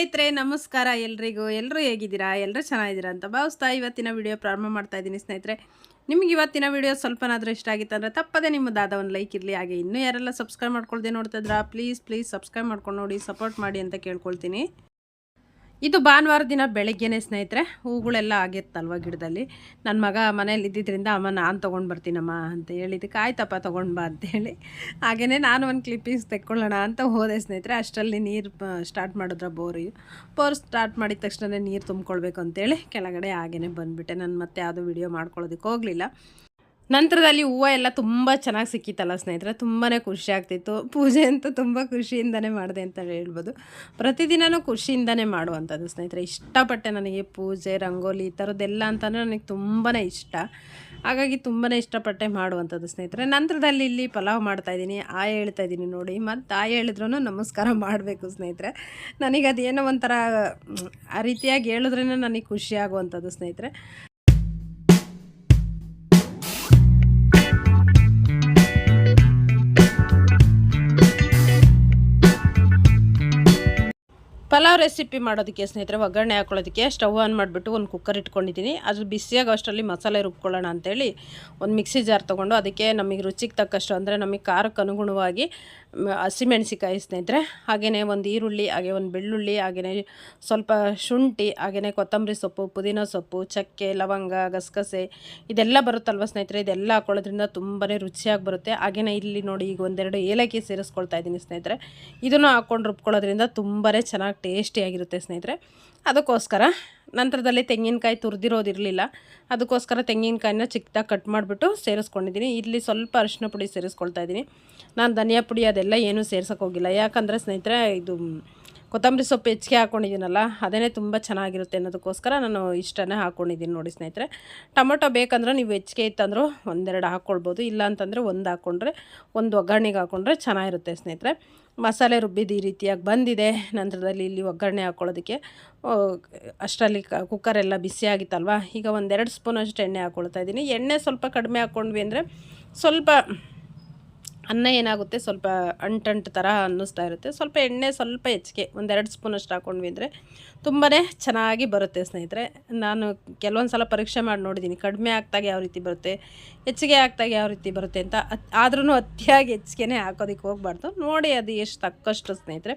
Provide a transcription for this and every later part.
ಸ್ನೇಹಿತರೆ, ನಮಸ್ಕಾರ ಎಲ್ರಿಗೂ. ಎಲ್ಲರೂ ಹೇಗಿದ್ದೀರಾ? ಎಲ್ಲರೂ ಚೆನ್ನಾಗಿದ್ದೀರಾ ಅಂತ ಭಾವಿಸ್ತಾ ಇವತ್ತಿನ ವಿಡಿಯೋ ಪ್ರಾರಂಭ ಮಾಡ್ತಾ ಇದ್ದೀನಿ ಸ್ನೇಹಿತರೆ. ನಿಮ್ಗೆ ಇವತ್ತಿನ ವಿಡಿಯೋ ಸ್ವಲ್ಪನಾದರೂ ಇಷ್ಟ ಆಗಿತ್ತು ಅಂದರೆ ತಪ್ಪದೇ ನಿಮ್ಮದಾದ ಒಂದು ಲೈಕ್ ಇರಲಿ. ಹಾಗೆ ಇನ್ನೂ ಯಾರೆಲ್ಲ ಸಬ್ಸ್ಕ್ರೈಬ್ ಮಾಡ್ಕೊಳ್ದೆ ನೋಡ್ತಿದ್ರಾ ಪ್ಲೀಸ್ ಪ್ಲೀಸ್ ಸಬ್ಸ್ಕ್ರೈಬ್ ಮಾಡ್ಕೊಂಡು ನೋಡಿ, ಸಪೋರ್ಟ್ ಮಾಡಿ ಅಂತ ಕೇಳ್ಕೊಳ್ತೀನಿ. ಇದು ಭಾನುವಾರ ದಿನ ಬೆಳಗ್ಗೆನೇ ಸ್ನೇಹಿತರೆ, ಹೂಗಳೆಲ್ಲ ಆಗಿತ್ತಲ್ವ ಗಿಡದಲ್ಲಿ? ನನ್ನ ಮಗ ಮನೇಲಿ ಇದ್ದಿದ್ದರಿಂದ ಅಮ್ಮ, ನಾನು ತೊಗೊಂಡು ಬರ್ತೀನಮ್ಮ ಅಂತ ಹೇಳಿದ್ದಕ್ಕೆ ಆಯ್ತಪ್ಪ, ತೊಗೊಂಡು ಬಾ ಅಂತೇಳಿ ಹಾಗೆಯೇ ನಾನು ಒಂದು ಕ್ಲಿಪ್ಪಿಂಗ್ಸ್ ತೆಕ್ಕೊಳ್ಳೋಣ ಅಂತ ಹೋದೆ ಸ್ನೇಹಿತರೆ. ಅಷ್ಟರಲ್ಲಿ ನೀರು ಸ್ಟಾರ್ಟ್ ಮಾಡಿದ್ರೆ ಬೋರಿ? ಬೋರ್ ಸ್ಟಾರ್ಟ್ ಮಾಡಿದ ತಕ್ಷಣವೇ ನೀರು ತುಂಬ್ಕೊಳ್ಬೇಕು ಅಂತೇಳಿ ಕೆಳಗಡೆ ಹಾಗೇ ಬಂದುಬಿಟ್ಟೆ. ನಾನು ಮತ್ತೆ ಯಾವುದೂ ವಿಡಿಯೋ ಮಾಡ್ಕೊಳ್ಳೋದಕ್ಕೆ ಹೋಗಲಿಲ್ಲ. ನಂತರದಲ್ಲಿ ಹೂವು ಎಲ್ಲ ತುಂಬ ಚೆನ್ನಾಗಿ ಸಿಕ್ಕಿತ್ತಲ್ಲ ಸ್ನೇಹಿತರೆ ತುಂಬಾ ಖುಷಿ ಆಗ್ತಿತ್ತು. ಪೂಜೆ ಅಂತೂ ತುಂಬ ಖುಷಿಯಿಂದನೇ ಮಾಡಿದೆ ಅಂತ ಹೇಳ್ಬೋದು. ಪ್ರತಿದಿನವೂ ಖುಷಿಯಿಂದನೇ ಮಾಡುವಂಥದ್ದು ಸ್ನೇಹಿತರೆ. ಇಷ್ಟಪಟ್ಟೆ ನನಗೆ ಪೂಜೆ, ರಂಗೋಲಿ ಈ ಥರದ್ದೆಲ್ಲ ಅಂತಂದರೆ ನನಗೆ ತುಂಬಾ ಇಷ್ಟ. ಹಾಗಾಗಿ ತುಂಬಾ ಇಷ್ಟಪಟ್ಟೆ ಮಾಡುವಂಥದ್ದು ಸ್ನೇಹಿತರೆ. ನಂತರದಲ್ಲಿ ಇಲ್ಲಿ ಪಲಾವ್ ಮಾಡ್ತಾಯಿದ್ದೀನಿ ಆ ಹೇಳ್ತಾ ಇದ್ದೀನಿ ನೋಡಿ. ಮತ್ತು ಆ ಹೇಳಿದ್ರೂ ನಮಸ್ಕಾರ ಮಾಡಬೇಕು ಸ್ನೇಹಿತರೆ. ನನಗೆ ಅದೇನೋ ಒಂಥರ ಆ ರೀತಿಯಾಗಿ ಹೇಳಿದ್ರೇ ನನಗೆ ಖುಷಿ ಆಗುವಂಥದ್ದು ಸ್ನೇಹಿತರೆ. ಪಲಾವ್ ರೆಸಿಪಿ ಮಾಡೋದಕ್ಕೆ ಸ್ನೇಹಿತರೆ, ಒಗ್ಗರಣೆ ಹಾಕೊಳ್ಳೋದಕ್ಕೆ ಸ್ಟವ್ ಆನ್ ಮಾಡಿಬಿಟ್ಟು ಒಂದು ಕುಕ್ಕರ್ ಇಟ್ಕೊಂಡಿದ್ದೀನಿ. ಅದು ಬಿಸಿಯಾಗಿ ಅಷ್ಟರಲ್ಲಿ ಮಸಾಲೆ ರುಬ್ಕೊಳ್ಳೋಣ ಅಂತೇಳಿ ಒಂದು ಮಿಕ್ಸಿ ಜಾರ್ ತೊಗೊಂಡು ಅದಕ್ಕೆ ನಮಗೆ ರುಚಿಗೆ ತಕ್ಕಷ್ಟು ಅಂದರೆ ನಮಗೆ ಖಾರಕ್ಕೆ ಅನುಗುಣವಾಗಿ ಹಸಿಮೆಣ್ಸಿಕಾಯಿ ಸ್ನೇಹಿತರೆ ಹಾಗೆಯೇ ಒಂದು ಈರುಳ್ಳಿ, ಹಾಗೆ ಒಂದು ಬೆಳ್ಳುಳ್ಳಿ ಹಾಗೆಯೇ ಸ್ವಲ್ಪ ಶುಂಠಿ ಹಾಗೆಯೇ ಕೊತ್ತಂಬರಿ ಸೊಪ್ಪು, ಪುದೀನ ಸೊಪ್ಪು, ಚಕ್ಕೆ, ಲವಂಗ, ಗಸಗಸೆ, ಇದೆಲ್ಲ ಬರುತ್ತಲ್ವ ಸ್ನೇಹಿತರೆ? ಇದೆಲ್ಲ ಹಾಕೊಳ್ಳೋದ್ರಿಂದ ತುಂಬಾ ರುಚಿಯಾಗಿ ಬರುತ್ತೆ. ಹಾಗೆಯೇ ಇಲ್ಲಿ ನೋಡಿ ಈಗ ಒಂದೆರಡು ಏಲಕ್ಕಿ ಸೇರಿಸ್ಕೊಳ್ತಾ ಇದ್ದೀನಿ ಸ್ನೇಹಿತರೆ. ಇದನ್ನು ಹಾಕ್ಕೊಂಡು ರುಬ್ಕೊಳ್ಳೋದ್ರಿಂದ ತುಂಬಾ ಚೆನ್ನಾಗಿ ಟೇಸ್ಟಿಯಾಗಿರುತ್ತೆ ಸ್ನೇಹಿತರೆ. ಅದಕ್ಕೋಸ್ಕರ ನಂತರದಲ್ಲಿ ತೆಂಗಿನಕಾಯಿ ತುರಿದಿರೋದಿರಲಿಲ್ಲ. ಅದಕ್ಕೋಸ್ಕರ ತೆಂಗಿನಕಾಯಿನ ಚಿಕ್ಕದಾಗಿ ಕಟ್ ಮಾಡಿಬಿಟ್ಟು ಸೇರಿಸ್ಕೊಂಡಿದ್ದೀನಿ. ಇಲ್ಲಿ ಸ್ವಲ್ಪ ಅರಿಶಿನ ಪುಡಿ ಸೇರಿಸ್ಕೊಳ್ತಾ ಇದ್ದೀನಿ. ನಾನು ಧನಿಯಾ ಪುಡಿ ಅದೆಲ್ಲ ಏನೂ ಸೇರ್ಸೋಕ್ಕೋಗಿಲ್ಲ ಯಾಕಂದರೆ ಸ್ನೇಹಿತರೆ, ಇದು ಕೊತ್ತಂಬರಿ ಸೊಪ್ಪು ಹೆಚ್ಚಿಗೆ ಹಾಕ್ಕೊಂಡಿದ್ದೀನಲ್ಲ ಅದೇ ತುಂಬ ಚೆನ್ನಾಗಿರುತ್ತೆ ಅನ್ನೋದಕ್ಕೋಸ್ಕರ ನಾನು ಇಷ್ಟನೇ ಹಾಕ್ಕೊಂಡಿದ್ದೀನಿ ನೋಡಿ ಸ್ನೇಹಿತರೆ. ಟೊಮೊಟೊ ಬೇಕಂದ್ರೆ ನೀವು ಹೆಚ್ಚಿಗೆ ಇತ್ತಂದ್ರೂ ಒಂದೆರಡು ಹಾಕ್ಕೊಳ್ಬೋದು ಇಲ್ಲ ಅಂತಂದರೆ ಒಂದು ಹಾಕ್ಕೊಂಡ್ರೆ ಒಂದು ಒಗ್ಗರಣೆಗೆ ಹಾಕ್ಕೊಂಡ್ರೆ ಚೆನ್ನಾಗಿರುತ್ತೆ ಸ್ನೇಹಿತರೆ. ಮಸಾಲೆ ರುಬ್ಬಿದ್ದು ಈ ರೀತಿಯಾಗಿ ಬಂದಿದೆ, ನಂತರದಲ್ಲಿ ಇಲ್ಲಿ ಒಗ್ಗರಣೆ ಹಾಕ್ಕೊಳ್ಳೋದಕ್ಕೆ ಅಷ್ಟರಲ್ಲಿ ಕುಕ್ಕರೆಲ್ಲ ಬಿಸಿ ಆಗಿತ್ತಲ್ವ? ಈಗ ಒಂದೆರಡು ಸ್ಪೂನ್ ಅಷ್ಟು ಎಣ್ಣೆ ಹಾಕ್ಕೊಳ್ತಾ ಇದ್ದೀನಿ. ಎಣ್ಣೆ ಸ್ವಲ್ಪ ಕಡಿಮೆ ಹಾಕ್ಕೊಂಡ್ವಿ ಅಂದರೆ ಸ್ವಲ್ಪ ಅನ್ನ ಏನಾಗುತ್ತೆ? ಸ್ವಲ್ಪ ಅಂಟಂಟು ಥರ ಅನ್ನಿಸ್ತಾ ಇರುತ್ತೆ. ಸ್ವಲ್ಪ ಎಣ್ಣೆ, ಸ್ವಲ್ಪ ಹೆಚ್ಚಿಗೆ, ಒಂದೆರಡು ಸ್ಪೂನಷ್ಟು ಹಾಕ್ಕೊಂಡ್ವಿ ಅಂದರೆ ತುಂಬಾ ಚೆನ್ನಾಗಿ ಬರುತ್ತೆ ಸ್ನೇಹಿತರೆ. ನಾನು ಕೆಲವೊಂದು ಸಲ ಪರೀಕ್ಷೆ ಮಾಡಿ ನೋಡಿದ್ದೀನಿ ಕಡಿಮೆ ಆಗ್ತಾಗ ಯಾವ ರೀತಿ ಬರುತ್ತೆ, ಹೆಚ್ಚಿಗೆ ಆಗ್ತಾಗ ಯಾವ ರೀತಿ ಬರುತ್ತೆ ಅಂತ ಆದ್ರೂ ಅತಿಯಾಗಿ ಹೆಚ್ಚಿಗೆ ಹಾಕೋದಕ್ಕೆ ಹೋಗ್ಬಾರ್ದು. ನೋಡಿ ಅದು ಎಷ್ಟು ತಕ್ಕಷ್ಟು ಸ್ನೇಹಿತರೆ.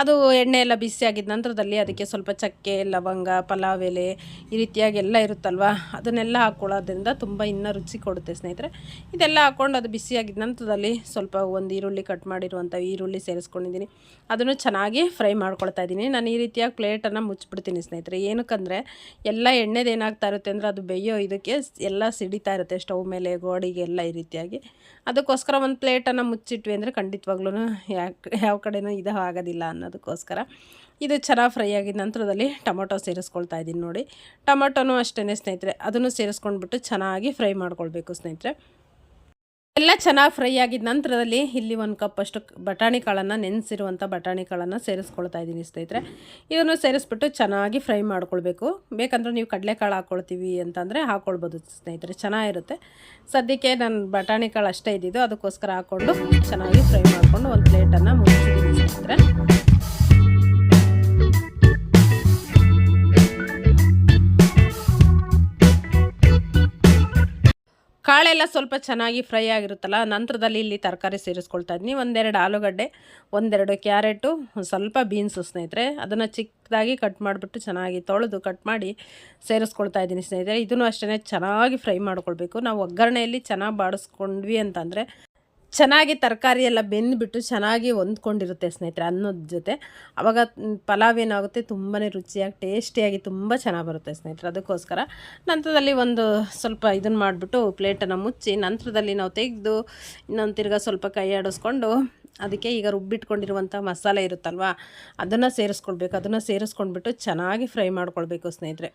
ಅದು ಎಣ್ಣೆ ಎಲ್ಲ ಬಿಸಿಯಾಗಿದ್ದ ನಂತರದಲ್ಲಿ ಅದಕ್ಕೆ ಸ್ವಲ್ಪ ಚಕ್ಕೆ, ಲವಂಗ, ಪಲಾವ್ ಎಲೆ ಈ ರೀತಿಯಾಗಿ ಎಲ್ಲ ಇರುತ್ತಲ್ವ? ಅದನ್ನೆಲ್ಲ ಹಾಕ್ಕೊಳ್ಳೋದ್ರಿಂದ ತುಂಬ ಇನ್ನೂ ರುಚಿ ಕೊಡುತ್ತೆ ಸ್ನೇಹಿತರೆ. ಇದೆಲ್ಲ ಹಾಕ್ಕೊಂಡು ಅದು ಬಿಸಿಯಾಗಿದ್ದ ನಂತರದಲ್ಲಿ ಸ್ವಲ್ಪ ಒಂದು ಈರುಳ್ಳಿ ಕಟ್ ಮಾಡಿರುವಂಥ ಈರುಳ್ಳಿ ಸೇರಿಸ್ಕೊಂಡಿದ್ದೀನಿ. ಅದನ್ನು ಚೆನ್ನಾಗಿ ಫ್ರೈ ಮಾಡ್ಕೊಳ್ತಾ ಇದ್ದೀನಿ. ನಾನು ಈ ರೀತಿಯಾಗಿ ಪ್ಲೇಟನ್ನು ಮುಚ್ಚಿಬಿಡ್ತೀನಿ ಸ್ನೇಹಿತರೆ. ಏನಕ್ಕಂದರೆ ಎಲ್ಲ ಎಣ್ಣೆದು ಏನಾಗ್ತಾ ಇರುತ್ತೆ ಅಂದರೆ ಅದು ಬೇಯೋ ಇದಕ್ಕೆ ಎಲ್ಲ ಸಿಡಿತಾ ಇರುತ್ತೆ ಸ್ಟವ್ ಮೇಲೆ, ಗೋಡಿಗೆ ಎಲ್ಲ ಈ ರೀತಿಯಾಗಿ. ಅದಕ್ಕೋಸ್ಕರ ಒಂದು ಪ್ಲೇಟನ್ನು ಮುಚ್ಚಿಟ್ವಿ ಅಂದರೆ ಖಂಡಿತವಾಗ್ಲೂ ಯಾಕೆ, ಯಾವ ಕಡೆನೂ ಇದು ಆಗೋದಿಲ್ಲ ಅನ್ನೋದಕ್ಕೋಸ್ಕರ. ಇದು ಚೆನ್ನಾಗಿ ಫ್ರೈ ಆಗಿದ ನಂತರದಲ್ಲಿ ಟೊಮೊಟೊ ಸೇರಿಸ್ಕೊಳ್ತಾ ಇದ್ದೀನಿ ನೋಡಿ. ಟೊಮೊಟೊನೂ ಅಷ್ಟೇ ಸ್ನೇಹಿತರೆ, ಅದನ್ನು ಸೇರಿಸ್ಕೊಂಡ್ಬಿಟ್ಟು ಚೆನ್ನಾಗಿ ಫ್ರೈ ಮಾಡ್ಕೊಳ್ಬೇಕು ಸ್ನೇಹಿತರೆ. ಎಲ್ಲ ಚೆನ್ನಾಗಿ ಫ್ರೈ ಆಗಿದ ನಂತರದಲ್ಲಿ ಇಲ್ಲಿ ಒಂದು ಕಪ್ ಅಷ್ಟು ಬಟಾಣಿ ಕಾಳನ್ನು ನೆನೆಸಿರುವಂಥ ಬಟಾಣಿ ಕಾಳನ್ನು ಸೇರಿಸ್ಕೊಳ್ತಾ ಇದ್ದೀನಿ ಸ್ನೇಹಿತರೆ. ಇದನ್ನು ಸೇರಿಸ್ಬಿಟ್ಟು ಚೆನ್ನಾಗಿ ಫ್ರೈ ಮಾಡ್ಕೊಳ್ಬೇಕು. ಬೇಕಂದ್ರೆ ನೀವು ಕಡಲೆಕಾಳು ಹಾಕ್ಕೊಳ್ತೀವಿ ಅಂತಂದರೆ ಹಾಕ್ಕೊಳ್ಬೋದು ಸ್ನೇಹಿತರೆ. ಚೆನ್ನಾಗಿರುತ್ತೆ. ಸದ್ಯಕ್ಕೆ ನಾನು ಬಟಾಣಿ ಕಾಳು ಅಷ್ಟೇ ಇದ್ದಿದ್ದು, ಅದಕ್ಕೋಸ್ಕರ ಹಾಕ್ಕೊಂಡು ಚೆನ್ನಾಗಿ ಫ್ರೈ ಮಾಡಿಕೊಂಡು ಒಂದು ಪ್ಲೇಟನ್ನು ಮುಗಿಸಿದ್ದೀನಿ ಸ್ನೇಹಿತರೆ. ಕಾಳೆಲ್ಲ ಸ್ವಲ್ಪ ಚೆನ್ನಾಗಿ ಫ್ರೈ ಆಗಿರುತ್ತಲ್ಲ, ನಂತರದಲ್ಲಿ ಇಲ್ಲಿ ತರಕಾರಿ ಸೇರಿಸ್ಕೊಳ್ತಾ ಇದ್ದೀನಿ ಒಂದೆರಡು ಆಲೂಗಡ್ಡೆ, ಒಂದೆರಡು ಕ್ಯಾರೆಟು, ಸ್ವಲ್ಪ ಬೀನ್ಸು ಸ್ನೇಹಿತರೆ. ಅದನ್ನು ಚಿಕ್ಕದಾಗಿ ಕಟ್ ಮಾಡಿಬಿಟ್ಟು ಚೆನ್ನಾಗಿ ತೊಳೆದು ಕಟ್ ಮಾಡಿ ಸೇರಿಸ್ಕೊಳ್ತಾ ಇದ್ದೀನಿ ಸ್ನೇಹಿತರೆ. ಇದನ್ನು ಅಷ್ಟೇ ಚೆನ್ನಾಗಿ ಫ್ರೈ ಮಾಡ್ಕೊಳ್ಬೇಕು. ನಾವು ಒಗ್ಗರಣೆಯಲ್ಲಿ ಚೆನ್ನಾಗಿ ಬಾಡಿಸ್ಕೊಂಡ್ವಿ ಅಂತಂದರೆ ಚೆನ್ನಾಗಿ ತರಕಾರಿ ಎಲ್ಲ ಬೆಂದುಬಿಟ್ಟು ಚೆನ್ನಾಗಿ ಹೊಂದ್ಕೊಂಡಿರುತ್ತೆ ಸ್ನೇಹಿತರೆ ಅನ್ನೋದ ಜೊತೆ. ಆವಾಗ ಪಲಾವ್ ಏನಾಗುತ್ತೆ ತುಂಬಾ ರುಚಿಯಾಗಿ, ಟೇಸ್ಟಿಯಾಗಿ ತುಂಬ ಚೆನ್ನಾಗಿ ಬರುತ್ತೆ ಸ್ನೇಹಿತರೆ. ಅದಕ್ಕೋಸ್ಕರ ನಂತರದಲ್ಲಿ ಒಂದು ಸ್ವಲ್ಪ ಇದನ್ನು ಮಾಡಿಬಿಟ್ಟು ಪ್ಲೇಟನ್ನು ಮುಚ್ಚಿ ನಂತರದಲ್ಲಿ ನಾವು ತೆಗೆದು ಇನ್ನೊಂದು ತಿರ್ಗ ಸ್ವಲ್ಪ ಕೈ ಆಡಿಸ್ಕೊಂಡು ಅದಕ್ಕೆ ಈಗ ರುಬ್ಬಿಟ್ಕೊಂಡಿರುವಂಥ ಮಸಾಲೆ ಇರುತ್ತಲ್ವ, ಅದನ್ನು ಸೇರಿಸ್ಕೊಳ್ಬೇಕು. ಅದನ್ನು ಸೇರಿಸ್ಕೊಂಡ್ಬಿಟ್ಟು ಚೆನ್ನಾಗಿ ಫ್ರೈ ಮಾಡ್ಕೊಳ್ಬೇಕು ಸ್ನೇಹಿತರೆ.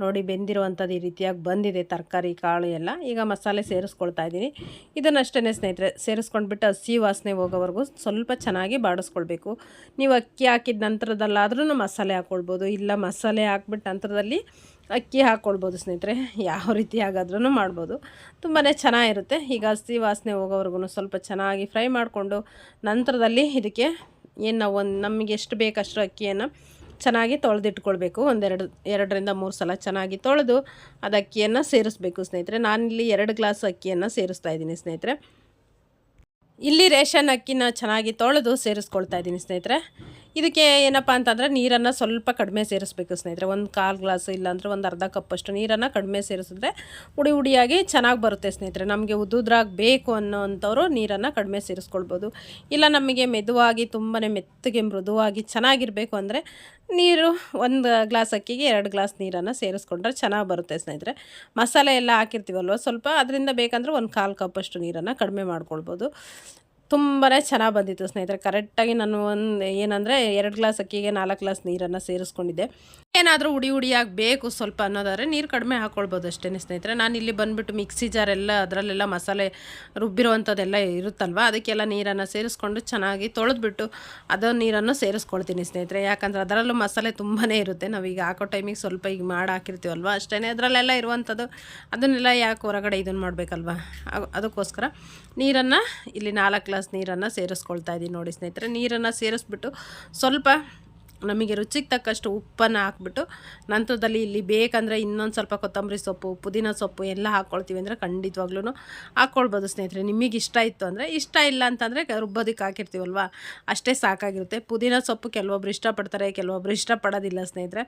ನೋಡಿ ಬೆಂದಿರುವಂಥದ್ದು ಈ ರೀತಿಯಾಗಿ ಬಂದಿದೆ ತರಕಾರಿ, ಕಾಳು ಎಲ್ಲ. ಈಗ ಮಸಾಲೆ ಸೇರಿಸ್ಕೊಳ್ತಾ ಇದ್ದೀನಿ. ಇದನ್ನಷ್ಟೇ ಸ್ನೇಹಿತರೆ, ಸೇರಿಸ್ಕೊಂಡ್ಬಿಟ್ಟು ಹಸಿ ವಾಸನೆ ಹೋಗೋವರೆಗೂ ಸ್ವಲ್ಪ ಚೆನ್ನಾಗಿ ಬಾಡಿಸ್ಕೊಳ್ಬೇಕು. ನೀವು ಅಕ್ಕಿ ಹಾಕಿದ ನಂತರದಲ್ಲಾದ್ರೂ ಮಸಾಲೆ ಹಾಕ್ಕೊಳ್ಬೋದು ಇಲ್ಲ ಮಸಾಲೆ ಹಾಕ್ಬಿಟ್ಟು ನಂತರದಲ್ಲಿ ಅಕ್ಕಿ ಹಾಕ್ಕೊಳ್ಬೋದು ಸ್ನೇಹಿತರೆ. ಯಾವ ರೀತಿ ಆಗಾದ್ರೂ ಮಾಡ್ಬೋದು. ತುಂಬಾ ಚೆನ್ನಾಗಿರುತ್ತೆ. ಈಗ ಹಸಿ ವಾಸನೆ ಹೋಗೋವರೆಗೂ ಸ್ವಲ್ಪ ಚೆನ್ನಾಗಿ ಫ್ರೈ ಮಾಡಿಕೊಂಡು ನಂತರದಲ್ಲಿ ಇದಕ್ಕೆ ಏನು ಒಂದು ನಮಗೆ ಎಷ್ಟು ಬೇಕಷ್ಟು ಅಕ್ಕಿಯನ್ನು ಚೆನ್ನಾಗಿ ತೊಳೆದಿಟ್ಕೊಳ್ಬೇಕು. ಒಂದೆರಡು, ಎರಡರಿಂದ ಮೂರು ಸಲ ಚೆನ್ನಾಗಿ ತೊಳೆದು ಅದು ಅಕ್ಕಿಯನ್ನು ಸೇರಿಸ್ಬೇಕು ಸ್ನೇಹಿತರೆ. ನಾನಿಲ್ಲಿ ಎರಡು ಗ್ಲಾಸ್ ಅಕ್ಕಿಯನ್ನು ಸೇರಿಸ್ತಾ ಇದ್ದೀನಿ ಸ್ನೇಹಿತರೆ. ಇಲ್ಲಿ ರೇಷನ್ ಅಕ್ಕಿನ ಚೆನ್ನಾಗಿ ತೊಳೆದು ಸೇರಿಸ್ಕೊಳ್ತಾ ಇದ್ದೀನಿ ಸ್ನೇಹಿತರೆ. ಇದಕ್ಕೆ ಏನಪ್ಪ ಅಂತಂದರೆ ನೀರನ್ನು ಸ್ವಲ್ಪ ಕಡಿಮೆ ಸೇರಿಸ್ಬೇಕು ಸ್ನೇಹಿತರೆ. ಒಂದು ಕಾಲು ಗ್ಲಾಸ್ ಇಲ್ಲಾಂದರೆ ಒಂದು ಅರ್ಧ ಕಪ್ಪಷ್ಟು ನೀರನ್ನು ಕಡಿಮೆ ಸೇರಿಸಿದ್ರೆ ಉಡಿ ಉಡಿಯಾಗಿ ಚೆನ್ನಾಗಿ ಬರುತ್ತೆ ಸ್ನೇಹಿತರೆ. ನಮಗೆ ಉದುದ್ರಾಗ ಬೇಕು ಅನ್ನೋವಂಥವ್ರು ನೀರನ್ನು ಕಡಿಮೆ ಸೇರಿಸ್ಕೊಳ್ಬೋದು. ಇಲ್ಲ ನಮಗೆ ಮೆದುವಾಗಿ ತುಂಬಾ ಮೆತ್ತಗೆ ಮೃದುವಾಗಿ ಚೆನ್ನಾಗಿರಬೇಕು ಅಂದರೆ ನೀರು ಒಂದು ಗ್ಲಾಸ್ ಅಕ್ಕಿಗೆ ಎರಡು ಗ್ಲಾಸ್ ನೀರನ್ನು ಸೇರಿಸ್ಕೊಂಡ್ರೆ ಚೆನ್ನಾಗಿ ಬರುತ್ತೆ ಸ್ನೇಹಿತರೆ. ಮಸಾಲೆ ಎಲ್ಲ ಹಾಕಿರ್ತೀವಲ್ವ ಸ್ವಲ್ಪ, ಅದರಿಂದ ಬೇಕಂದ್ರೆ ಒಂದು ಕಾಲು ಕಪ್ಪಷ್ಟು ನೀರನ್ನು ಕಡಿಮೆ ಮಾಡ್ಕೊಳ್ಬೋದು. ತುಂಬಾ ಚೆನ್ನಾಗಿ ಬಂದಿತ್ತು ಸ್ನೇಹಿತರೆ. ಕರೆಕ್ಟಾಗಿ ನಾನು ಒಂದು ಏನಂದರೆ, ಎರಡು ಗ್ಲಾಸ್ ಅಕ್ಕಿಗೆ ನಾಲ್ಕು ಗ್ಲಾಸ್ ನೀರನ್ನು ಸೇರಿಸ್ಕೊಂಡಿದ್ದೆ. ಏನಾದರೂ ಉಡಿ ಉಡಿಯಾಗಿ ಬೇಕು ಸ್ವಲ್ಪ ಅನ್ನೋದಾದರೆ ನೀರು ಕಡಿಮೆ ಹಾಕ್ಕೊಳ್ಬೋದು ಅಷ್ಟೇ ಸ್ನೇಹಿತರೆ. ನಾನು ಇಲ್ಲಿ ಬಂದುಬಿಟ್ಟು ಮಿಕ್ಸಿ ಜಾರ್ ಎಲ್ಲ, ಅದರಲ್ಲೆಲ್ಲ ಮಸಾಲೆ ರುಬ್ಬಿರುವಂಥದ್ದೆಲ್ಲ ಇರುತ್ತಲ್ವ? ಅದಕ್ಕೆಲ್ಲ ನೀರನ್ನು ಸೇರಿಸ್ಕೊಂಡು ಚೆನ್ನಾಗಿ ತೊಳೆದ್ಬಿಟ್ಟು ಅದೋ ನೀರನ್ನು ಸೇರಿಸ್ಕೊಳ್ತೀನಿ ಸ್ನೇಹಿತರೆ. ಯಾಕಂದರೆ ಅದರಲ್ಲೂ ಮಸಾಲೆ ತುಂಬಾ ಇರುತ್ತೆ. ನಾವೀಗ ಹಾಕೋ ಟೈಮಿಗೆ ಸ್ವಲ್ಪ ಈಗ ಮಾಡಿ ಹಾಕಿರ್ತೀವಲ್ವ? ಅಷ್ಟೇ ಅದರಲ್ಲೆಲ್ಲ ಇರುವಂಥದ್ದು, ಅದನ್ನೆಲ್ಲ ಯಾಕೆ ಹೊರಗಡೆ ಇದನ್ನು ಮಾಡಬೇಕಲ್ವ? ಅದಕ್ಕೋಸ್ಕರ ನೀರನ್ನು ಇಲ್ಲಿ ನಾಲ್ಕು ಗ್ಲಾಸ್ ನೀರನ್ನು ಸೇರಿಸ್ಕೊಳ್ತಾ ಇದ್ದೀನಿ ನೋಡಿ ಸ್ನೇಹಿತರೆ. ನೀರನ್ನು ಸೇರಿಸ್ಬಿಟ್ಟು ಸ್ವಲ್ಪ ನಮಗೆ ರುಚಿಗೆ ತಕ್ಕಷ್ಟು ಉಪ್ಪನ್ನು ಹಾಕ್ಬಿಟ್ಟು ನಂತರದಲ್ಲಿ ಇಲ್ಲಿ ಬೇಕಂದರೆ ಇನ್ನೊಂದು ಸ್ವಲ್ಪ ಕೊತ್ತಂಬರಿ ಸೊಪ್ಪು, ಪುದೀನ ಸೊಪ್ಪು ಎಲ್ಲ ಹಾಕ್ಕೊಳ್ತೀವಿ ಅಂದರೆ ಖಂಡಿತವಾಗ್ಲೂ ಹಾಕ್ಕೊಳ್ಬೋದು ಸ್ನೇಹಿತರೆ. ನಿಮಗೆ ಇಷ್ಟ ಇತ್ತು ಅಂದರೆ, ಇಷ್ಟ ಇಲ್ಲ ಅಂತಂದರೆ ರುಬ್ಬೋದಕ್ಕೆ ಹಾಕಿರ್ತೀವಲ್ವ? ಅಷ್ಟೇ ಸಾಕಾಗಿರುತ್ತೆ. ಪುದೀನ ಸೊಪ್ಪು ಕೆಲವೊಬ್ರು ಇಷ್ಟಪಡ್ತಾರೆ, ಕೆಲವೊಬ್ರು ಇಷ್ಟಪಡೋದಿಲ್ಲ ಸ್ನೇಹಿತರೆ.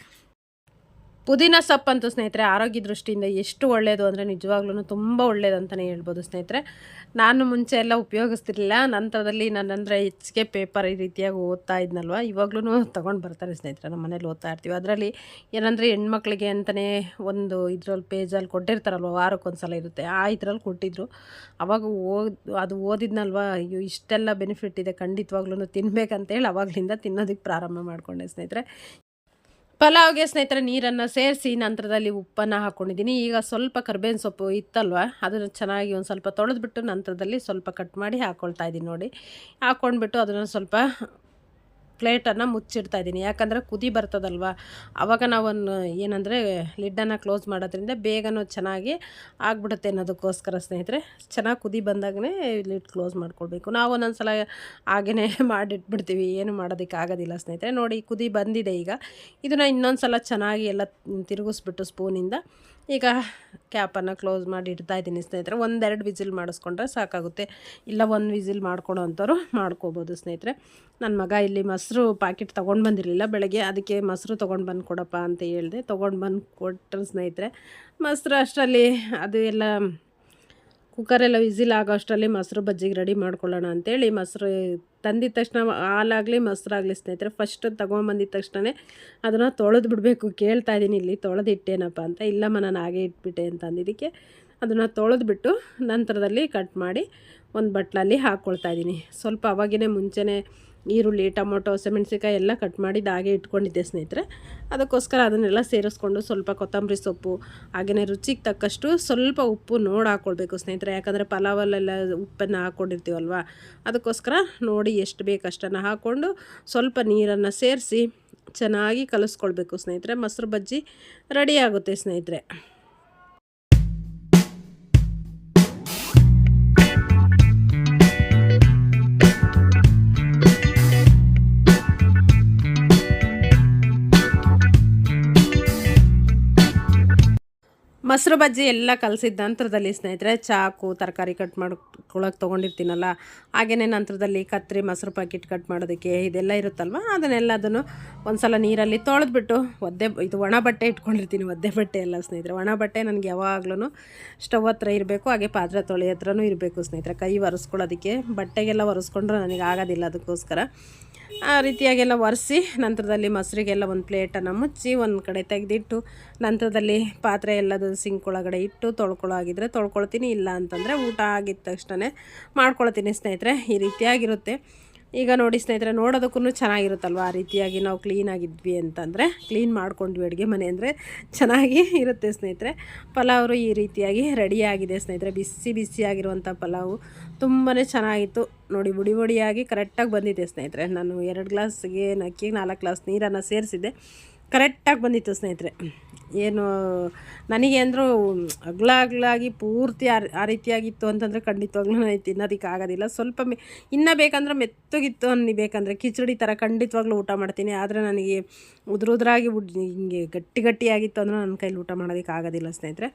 ಪುದೀನ ಸೊಪ್ಪಂತೂ ಸ್ನೇಹಿತರೆ, ಆರೋಗ್ಯ ದೃಷ್ಟಿಯಿಂದ ಎಷ್ಟು ಒಳ್ಳೆಯದು ಅಂದರೆ ನಿಜವಾಗ್ಲೂ ತುಂಬ ಒಳ್ಳೆಯದು ಅಂತಲೇ ಹೇಳ್ಬೋದು ಸ್ನೇಹಿತರೆ. ನಾನು ಮುಂಚೆ ಎಲ್ಲ ಉಪಯೋಗಿಸ್ತಿರ್ಲಿಲ್ಲ. ನಂತರದಲ್ಲಿ ನಾನಂದರೆ ಹೆಚ್ಚಿಗೆ ಪೇಪರ್ ಈ ರೀತಿಯಾಗಿ ಓದ್ತಾ ಇದ್ನಲ್ವ? ಇವಾಗ್ಲೂ ತೊಗೊಂಡು ಬರ್ತಾರೆ ಸ್ನೇಹಿತರೆ, ನಮ್ಮ ಮನೇಲಿ ಓದ್ತಾ ಇರ್ತೀವಿ. ಅದರಲ್ಲಿ ಏನಂದರೆ ಹೆಣ್ಮಕ್ಳಿಗೆ ಅಂತಲೇ ಒಂದು ಇದ್ರಲ್ಲಿ ಪೇಜಲ್ಲಿ ಕೊಟ್ಟಿರ್ತಾರಲ್ವ ವಾರಕ್ಕೊಂದು ಸಲ ಇರುತ್ತೆ. ಆ ಇದರಲ್ಲಿ ಕೊಟ್ಟಿದ್ರು. ಅವಾಗ ಓದ್, ಅದು ಓದಿದ್ನಲ್ವ? ಅಯ್ಯೋ, ಇಷ್ಟೆಲ್ಲ ಬೆನಿಫಿಟ್ ಇದೆ. ಖಂಡಿತವಾಗ್ಲೂ ತಿನ್ಬೇಕಂತೇಳಿ ಅವಾಗಲಿಂದ ತಿನ್ನೋದಕ್ಕೆ ಪ್ರಾರಂಭ ಮಾಡಿಕೊಂಡೆ ಸ್ನೇಹಿತರೆ. ಪಲಾವ್ಗೆ ಸ್ನೇಹಿತರೆ ನೀರನ್ನು ಸೇರಿಸಿ ನಂತರದಲ್ಲಿ ಉಪ್ಪನ್ನು ಹಾಕ್ಕೊಂಡಿದ್ದೀನಿ ಈಗ ಸ್ವಲ್ಪ ಕರ್ಬೇವಿನ ಸೊಪ್ಪು ಇತ್ತಲ್ವ? ಅದನ್ನು ಚೆನ್ನಾಗಿ ಒಂದು ಸ್ವಲ್ಪ ತೊಳೆದ್ಬಿಟ್ಟು ನಂತರದಲ್ಲಿ ಸ್ವಲ್ಪ ಕಟ್ ಮಾಡಿ ಹಾಕ್ಕೊಳ್ತಾ ಇದ್ದೀನಿ ನೋಡಿ. ಹಾಕ್ಕೊಂಡ್ಬಿಟ್ಟು ಅದನ್ನು ಸ್ವಲ್ಪ ಪ್ಲೇಟನ್ನು ಮುಚ್ಚಿಡ್ತಾ ಇದ್ದೀನಿ. ಯಾಕಂದರೆ ಕುದಿ ಬರ್ತದಲ್ವ? ಆವಾಗ ನಾವೊಂದು ಏನಂದರೆ ಲಿಡ್ಡನ್ನು ಕ್ಲೋಸ್ ಮಾಡೋದ್ರಿಂದ ಬೇಗನೂ ಚೆನ್ನಾಗಿ ಆಗ್ಬಿಡುತ್ತೆ ಅನ್ನೋದಕ್ಕೋಸ್ಕರ ಸ್ನೇಹಿತರೆ. ಚೆನ್ನಾಗಿ ಕುದಿ ಬಂದಾಗಲೇ ಲಿಡ್ ಕ್ಲೋಸ್ ಮಾಡ್ಕೊಳ್ಬೇಕು. ನಾವು ಒಂದೊಂದು ಸಲ ಹಾಗೇ ಮಾಡಿಟ್ಬಿಡ್ತೀವಿ. ಏನು ಮಾಡೋದಕ್ಕೆ ಆಗೋದಿಲ್ಲ ಸ್ನೇಹಿತರೆ. ನೋಡಿ, ಕುದಿ ಬಂದಿದೆ ಈಗ. ಇದನ್ನು ಇನ್ನೊಂದು ಸಲ ಚೆನ್ನಾಗಿ ಎಲ್ಲ ತಿರುಗಿಸ್ಬಿಟ್ಟು ಸ್ಪೂನಿಂದ ಈಗ ಕ್ಯಾಪನ್ನು ಕ್ಲೋಸ್ ಮಾಡಿ ಇಡ್ತಾ ಇದ್ದೀನಿ ಸ್ನೇಹಿತರೆ. ಒಂದೆರಡು ವಿಸಿಲ್ ಮಾಡಿಸ್ಕೊಂಡ್ರೆ ಸಾಕಾಗುತ್ತೆ. ಇಲ್ಲ, ಒಂದು ವಿಸಿಲ್ ಮಾಡ್ಕೊಡೋ ಅಂಥವ್ರು ಮಾಡ್ಕೋಬೋದು ಸ್ನೇಹಿತರೆ. ನನ್ನ ಮಗ ಇಲ್ಲಿ ಮೊಸರು ಪ್ಯಾಕೆಟ್ ತೊಗೊಂಡು ಬಂದಿರಲಿಲ್ಲ. ಬೆಳಗ್ಗೆ ಅದಕ್ಕೆ ಮೊಸರು ತೊಗೊಂಡು ಬಂದು ಕೊಡಪ್ಪ ಅಂತ ಹೇಳಿದೆ. ತೊಗೊಂಡು ಬಂದು ಕೊಟ್ಟರು ಸ್ನೇಹಿತರೆ. ಮೊಸರು ಅಷ್ಟರಲ್ಲಿ ಅದು ಎಲ್ಲ ಕುಕ್ಕರೆಲ್ಲ ವಿಸಿಲ್ ಆಗೋ ಅಷ್ಟರಲ್ಲಿ ಮೊಸರು ಬಜ್ಜಿಗೆ ರೆಡಿ ಮಾಡ್ಕೊಳ್ಳೋಣ ಅಂತೇಳಿ ಮೊಸರು ತಂದಿದ ತಕ್ಷಣ ಹಾಲಾಗಲಿ, ಮೊಸರಾಗಲಿ ಸ್ನೇಹಿತರೆ ಫಸ್ಟ್ ತೊಗೊಂಬಂದಿದ್ದ ತಕ್ಷಣವೇ ಅದನ್ನು ತೊಳೆದು ಬಿಡಬೇಕು. ಕೇಳ್ತಾ ಇದ್ದೀನಿ, ಇಲ್ಲಿ ತೊಳೆದು ಇಟ್ಟೇನಪ್ಪ ಅಂತ. ಇಲ್ಲಮ್ಮ, ನಾನು ಹಾಗೆ ಇಟ್ಬಿಟ್ಟೆ ಅಂತ ಅಂದಿದ್ದಕ್ಕೆ ಅದನ್ನು ತೊಳೆದ್ಬಿಟ್ಟು ನಂತರದಲ್ಲಿ ಕಟ್ ಮಾಡಿ ಒಂದು ಬಟ್ಲಲ್ಲಿ ಹಾಕ್ಕೊಳ್ತಾ ಇದ್ದೀನಿ. ಸ್ವಲ್ಪ ಅವಾಗಿನೇ ಮುಂಚೆನೇ ಈರುಳ್ಳಿ, ಟೊಮೊಟೊ ಹಸಿಮೆಣ್ಸಿಕಾಯಿ ಎಲ್ಲ ಕಟ್ ಮಾಡಿದ ಹಾಗೆ ಇಟ್ಕೊಂಡಿದ್ದೆ ಸ್ನೇಹಿತರೆ. ಅದಕ್ಕೋಸ್ಕರ ಅದನ್ನೆಲ್ಲ ಸೇರಿಸ್ಕೊಂಡು ಸ್ವಲ್ಪ ಕೊತ್ತಂಬರಿ ಸೊಪ್ಪು ಹಾಗೆಯೇ ರುಚಿಗೆ ತಕ್ಕಷ್ಟು ಸ್ವಲ್ಪ ಉಪ್ಪು ನೋಡಿ ಹಾಕ್ಕೊಳ್ಬೇಕು ಸ್ನೇಹಿತರೆ. ಯಾಕಂದರೆ ಪಲಾವಲ್ಲೆಲ್ಲ ಉಪ್ಪನ್ನು ಹಾಕ್ಕೊಂಡಿರ್ತೀವಲ್ವ ಅದಕ್ಕೋಸ್ಕರ ನೋಡಿ ಎಷ್ಟು ಬೇಕು ಅಷ್ಟನ್ನು ಹಾಕ್ಕೊಂಡು ಸ್ವಲ್ಪ ನೀರನ್ನು ಸೇರಿಸಿ ಚೆನ್ನಾಗಿ ಕಲಿಸ್ಕೊಳ್ಬೇಕು ಸ್ನೇಹಿತರೆ. ಮೊಸರು ಬಜ್ಜಿ ರೆಡಿ ಆಗುತ್ತೆ ಸ್ನೇಹಿತರೆ. ಮೊಸರು ಬಜ್ಜಿ ಎಲ್ಲ ಕಲಸಿದ ನಂತರದಲ್ಲಿ ಸ್ನೇಹಿತರೆ, ಚಾಕು, ತರಕಾರಿ ಕಟ್ ಮಾಡ್ಕೊಳಕ್ಕೆ ತೊಗೊಂಡಿರ್ತೀನಲ್ಲ ಹಾಗೆಯೇ ನಂತರದಲ್ಲಿ ಕತ್ರಿ, ಮೊಸರು ಪ್ಯಾಕೆಟ್ ಕಟ್ ಮಾಡೋದಕ್ಕೆ ಇದೆಲ್ಲ ಇರುತ್ತಲ್ವ? ಅದನ್ನೆಲ್ಲ ಅದನ್ನು ಒಂದು ಸಲ ನೀರಲ್ಲಿ ತೊಳೆದ್ಬಿಟ್ಟು ಒದ್ದೆ, ಇದು ಒಣ ಬಟ್ಟೆ ಇಟ್ಕೊಂಡಿರ್ತೀನಿ, ಒದ್ದೆ ಬಟ್ಟೆ ಎಲ್ಲ ಸ್ನೇಹಿತರೆ. ಒಣ ಬಟ್ಟೆ ನನಗೆ ಯಾವಾಗ್ಲೂ ಸ್ಟವ್ ಹತ್ರ ಇರಬೇಕು, ಹಾಗೆ ಪಾತ್ರೆ ತೊಳೆ ಹತ್ರನೂ ಇರಬೇಕು ಸ್ನೇಹಿತರೆ. ಕೈ ಒರೆಸ್ಕೊಳ್ಳೋದಕ್ಕೆ ಬಟ್ಟೆಗೆಲ್ಲ ಒರೆಸ್ಕೊಂಡ್ರೆ ನನಗೆ ಆಗೋದಿಲ್ಲ ಅದಕ್ಕೋಸ್ಕರ. ಆ ರೀತಿಯಾಗೆಲ್ಲ ಒರೆಸಿ ನಂತರದಲ್ಲಿ ಮೊಸರಿಗೆಲ್ಲ ಒಂದು ಪ್ಲೇಟನ್ನು ಮುಚ್ಚಿ ಒಂದು ಕಡೆ ತೆಗೆದಿಟ್ಟು ನಂತರದಲ್ಲಿ ಪಾತ್ರೆ ಎಲ್ಲದೂ ಸಿಂಕ್ ಒಳಗಡೆ ಇಟ್ಟು ತೊಳ್ಕೊಳ್ಳೋ ಆಗಿದ್ರೆ ತೊಳ್ಕೊಳ್ತೀನಿ ಇಲ್ಲ ಅಂತಂದರೆ ಊಟ ಆಗಿದ ತಕ್ಷಣ ಮಾಡ್ಕೊಳ್ತೀನಿ ಸ್ನೇಹಿತರೆ ಈ ರೀತಿಯಾಗಿರುತ್ತೆ. ಈಗ ನೋಡಿ ಸ್ನೇಹಿತರೆ ನೋಡೋದಕ್ಕೂ ಚೆನ್ನಾಗಿರುತ್ತಲ್ವ? ಆ ರೀತಿಯಾಗಿ ನಾವು ಕ್ಲೀನಾಗಿದ್ವಿ ಅಂತಂದರೆ ಕ್ಲೀನ್ ಮಾಡ್ಕೊಂಡ್ವಿ ಅಡುಗೆ ಮನೆ ಅಂದರೆ ಚೆನ್ನಾಗಿ ಇರುತ್ತೆ ಸ್ನೇಹಿತರೆ. ಪಲಾವರು ಈ ರೀತಿಯಾಗಿ ರೆಡಿಯಾಗಿದೆ ಸ್ನೇಹಿತರೆ. ಬಿಸಿ ಬಿಸಿಯಾಗಿರುವಂಥ ಪಲಾವು ತುಂಬಾ ಚೆನ್ನಾಗಿತ್ತು. ನೋಡಿ, ಬುಡಿ ಬುಡಿಯಾಗಿ ಕರೆಕ್ಟಾಗಿ ಬಂದಿದೆ ಸ್ನೇಹಿತರೆ. ನಾನು ಎರಡು ಗ್ಲಾಸ್ಗೆ ಅಕ್ಕಿಗೆ ನಾಲ್ಕು ಗ್ಲಾಸ್ ನೀರನ್ನು ಸೇರಿಸಿದ್ದೆ. ಕರೆಕ್ಟಾಗಿ ಬಂದಿತ್ತು ಸ್ನೇಹಿತರೆ. ಏನು, ನನಗೆ ಅಂದರೂ ಅಗ್ಲ ಅಗ್ಲಾಗಿ ಪೂರ್ತಿ ಆ ರೀತಿಯಾಗಿತ್ತು ಅಂತಂದರೆ ಖಂಡಿತವಾಗ್ಲೂ ನನಗೆ ತಿನ್ನೋದಕ್ಕೆ ಆಗೋದಿಲ್ಲ. ಸ್ವಲ್ಪ ಮೆ, ಇನ್ನೂ ಬೇಕಂದ್ರೆ ಮೆತ್ತಗಿತ್ತು ಅನ್ನಿ ಬೇಕಂದರೆ ಕಿಚಡಿ ಥರ ಖಂಡಿತವಾಗ್ಲೂ ಊಟ ಮಾಡ್ತೀನಿ. ಆದರೆ ನನಗೆ ಉದುರು ಉದುರಾಗಿ ಉಡ್, ಹಿಂಗೆ ಗಟ್ಟಿ ಗಟ್ಟಿಯಾಗಿತ್ತು ಅಂದ್ರೆ ನನ್ನ ಕೈಲಿ ಊಟ ಮಾಡೋದಕ್ಕೆ ಆಗೋದಿಲ್ಲ ಸ್ನೇಹಿತರೆ.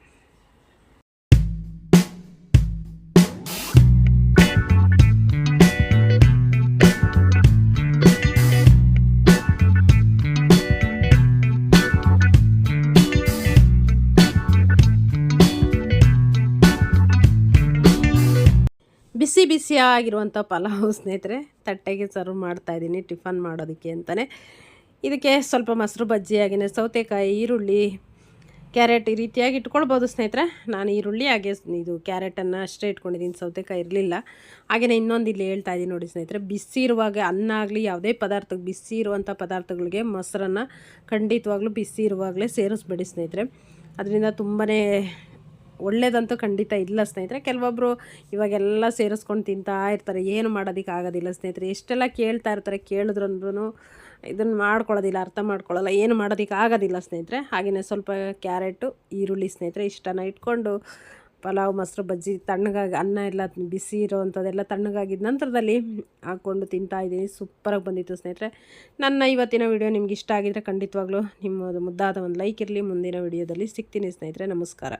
ಬಿಸಿ ಬಿಸಿಯಾಗಿರುವಂಥ ಪಲಾವು ಸ್ನೇಹಿತರೆ, ತಟ್ಟೆಗೆ ಸರ್ವ್ ಮಾಡ್ತಾಯಿದ್ದೀನಿ ಟಿಫನ್ ಮಾಡೋದಕ್ಕೆ ಅಂತಲೇ ಇದಕ್ಕೆ ಸ್ವಲ್ಪ ಮೊಸರು ಬಜ್ಜಿ ಹಾಗೆಯೇ ಸೌತೆಕಾಯಿ, ಈರುಳ್ಳಿ, ಕ್ಯಾರೆಟ್ ಈ ರೀತಿಯಾಗಿ ಇಟ್ಕೊಳ್ಬೋದು ಸ್ನೇಹಿತರೆ. ನಾನು ಈರುಳ್ಳಿ ಹಾಗೆ ಇದು ಕ್ಯಾರೆಟನ್ನು ಅಷ್ಟೇ ಇಟ್ಕೊಂಡಿದ್ದೀನಿ, ಸೌತೆಕಾಯಿ ಇರಲಿಲ್ಲ. ಹಾಗೆಯೇ ಇನ್ನೊಂದು ಇಲ್ಲಿ ಹೇಳ್ತಾ ಇದ್ದೀನಿ ನೋಡಿ ಸ್ನೇಹಿತರೆ, ಬಿಸಿ ಇರುವಾಗ ಅನ್ನ ಆಗಲಿ, ಯಾವುದೇ ಪದಾರ್ಥಕ್ಕೆ ಬಿಸಿ ಇರುವಂಥ ಪದಾರ್ಥಗಳಿಗೆ ಮೊಸರನ್ನು ಖಂಡಿತವಾಗ್ಲೂ ಬಿಸಿ ಇರುವಾಗಲೇ ಸೇರಿಸ್ಬೇಡಿ ಸ್ನೇಹಿತರೆ. ಅದರಿಂದ ತುಂಬಾ ಒಳ್ಳೇದಂತೂ ಖಂಡಿತ ಇಲ್ಲ ಸ್ನೇಹಿತರೆ. ಕೆಲವೊಬ್ಬರು ಇವಾಗೆಲ್ಲ ಸೇರಿಸ್ಕೊಂಡು ತಿಂತಾ ಇರ್ತಾರೆ. ಏನು ಮಾಡೋದಕ್ಕೆ ಆಗೋದಿಲ್ಲ ಸ್ನೇಹಿತರೆ. ಎಷ್ಟೆಲ್ಲ ಕೇಳ್ತಾ ಇರ್ತಾರೆ ಕೇಳಿದ್ರಂದ್ರೂ ಇದನ್ನು ಮಾಡ್ಕೊಳ್ಳೋದಿಲ್ಲ, ಅರ್ಥ ಮಾಡ್ಕೊಳ್ಳಲ್ಲ, ಏನು ಮಾಡೋದಕ್ಕೆ ಆಗೋದಿಲ್ಲ ಸ್ನೇಹಿತರೆ. ಹಾಗೆಯೇ ಸ್ವಲ್ಪ ಕ್ಯಾರೆಟು, ಈರುಳ್ಳಿ ಸ್ನೇಹಿತರೆ ಇಷ್ಟನ ಇಟ್ಕೊಂಡು ಪಲಾವ್, ಮೊಸರು, ಬಜ್ಜಿ, ತಣ್ಣಗಾಗಿ ಅನ್ನ ಎಲ್ಲ ಬಿಸಿ ಇರೋವಂಥದ್ದೆಲ್ಲ ತಣ್ಣಗಾಗಿದ್ದ ನಂತರದಲ್ಲಿ ಹಾಕ್ಕೊಂಡು ತಿಂತಾ ಇದ್ದೀನಿ. ಸೂಪರಾಗಿ ಬಂದಿತ್ತು ಸ್ನೇಹಿತರೆ. ನನ್ನ ಇವತ್ತಿನ ವಿಡಿಯೋ ನಿಮ್ಗೆ ಇಷ್ಟ ಆಗಿದ್ರೆ ಖಂಡಿತವಾಗ್ಲೂ ನಿಮ್ಮದು ಮುದ್ದಾದ ಒಂದು ಲೈಕ್ ಇರಲಿ. ಮುಂದಿನ ವಿಡಿಯೋದಲ್ಲಿ ಸಿಗ್ತೀನಿ ಸ್ನೇಹಿತರೆ. ನಮಸ್ಕಾರ.